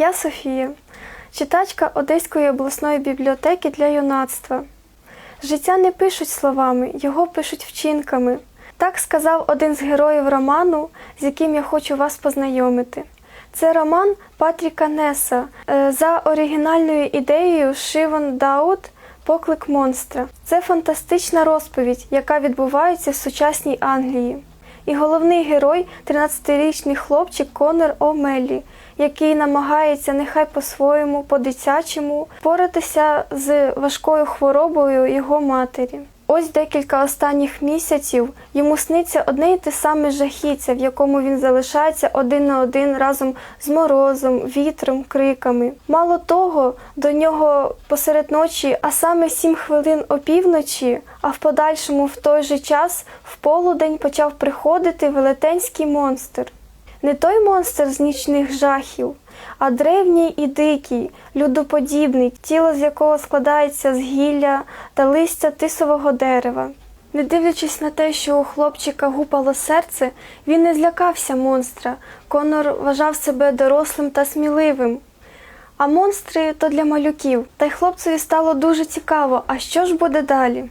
Я Софія, читачка Одеської обласної бібліотеки для юнацтва. Життя не пишуть словами, його пишуть вчинками. Так сказав один з героїв роману, з яким я хочу вас познайомити. Це роман Патріка Неса е, за оригінальною ідеєю Шивон Дауд Поклик монстра. Це фантастична розповідь, яка відбувається в сучасній Англії. І головний герой 13-річний хлопчик Конор О'Меллі, який намагається нехай по-своєму, по-дитячому впоратися з важкою хворобою його матері. Ось декілька останніх місяців йому сниться одне й те саме жахіття, в якому він залишається один на один разом з морозом, вітром, криками. Мало того, до нього посеред ночі, а саме сім хвилин опівночі, а в подальшому в той же час в полудень почав приходити велетенський монстр. Не той монстр з нічних жахів, а древній і дикий, людоподібний, тіло з якого складається з гілля та листя тисового дерева. Не дивлячись на те, що у хлопчика гупало серце, він не злякався монстра. Конор вважав себе дорослим та сміливим. А монстри то для малюків, та й хлопцеві стало дуже цікаво, а що ж буде далі?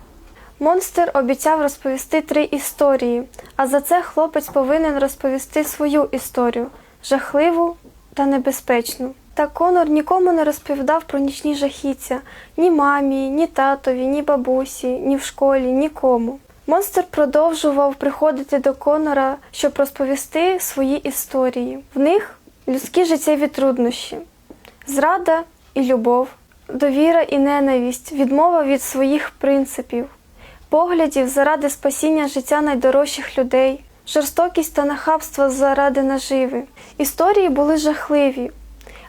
Монстр обіцяв розповісти три історії, а за це хлопець повинен розповісти свою історію жахливу та небезпечну. Та Конор нікому не розповідав про нічні жахіття ні мамі, ні татові, ні бабусі, ні в школі, нікому. Монстр продовжував приходити до Конора, щоб розповісти свої історії. В них людські життєві труднощі, зрада і любов, довіра і ненависть, відмова від своїх принципів, поглядів заради спасіння життя найдорожчих людей, жорстокість та нахабство заради наживи. Історії були жахливі,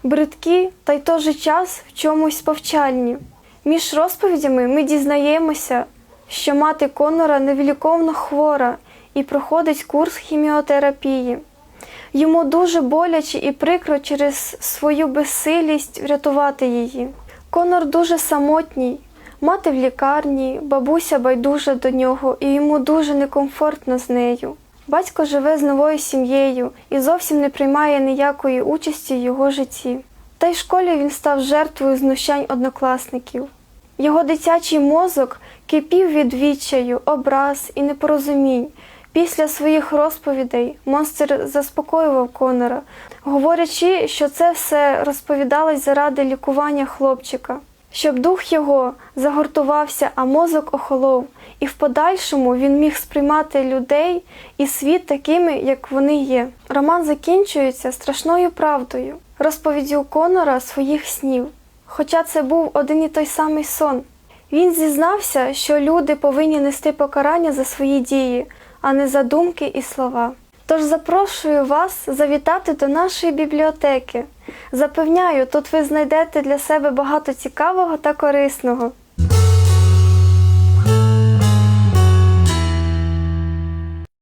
бридкі та й той же час в чомусь повчальні. Між розповідями ми дізнаємося, що мати Конора невіліковно хвора і проходить курс хіміотерапії. Йому дуже боляче і прикро через свою безсилість врятувати її. Конор дуже самотній, мати в лікарні, бабуся байдужа до нього, і йому дуже некомфортно з нею. Батько живе з новою сім'єю і зовсім не приймає ніякої участі в його житті. Та й в школі він став жертвою знущань однокласників. Його дитячий мозок кипів від відчаю, образ і непорозумінь. Після своїх розповідей монстр заспокоював Конора, говорячи, що це все розповідалось заради лікування хлопчика, щоб дух його загортувався, а мозок охолов, і в подальшому він міг сприймати людей і світ такими, як вони є. Роман закінчується страшною правдою, розповіддю Конора своїх снів. Хоча це був один і той самий сон. Він зізнався, що люди повинні нести покарання за свої дії, а не за думки і слова. Тож запрошую вас завітати до нашої бібліотеки. Запевняю, тут ви знайдете для себе багато цікавого та корисного.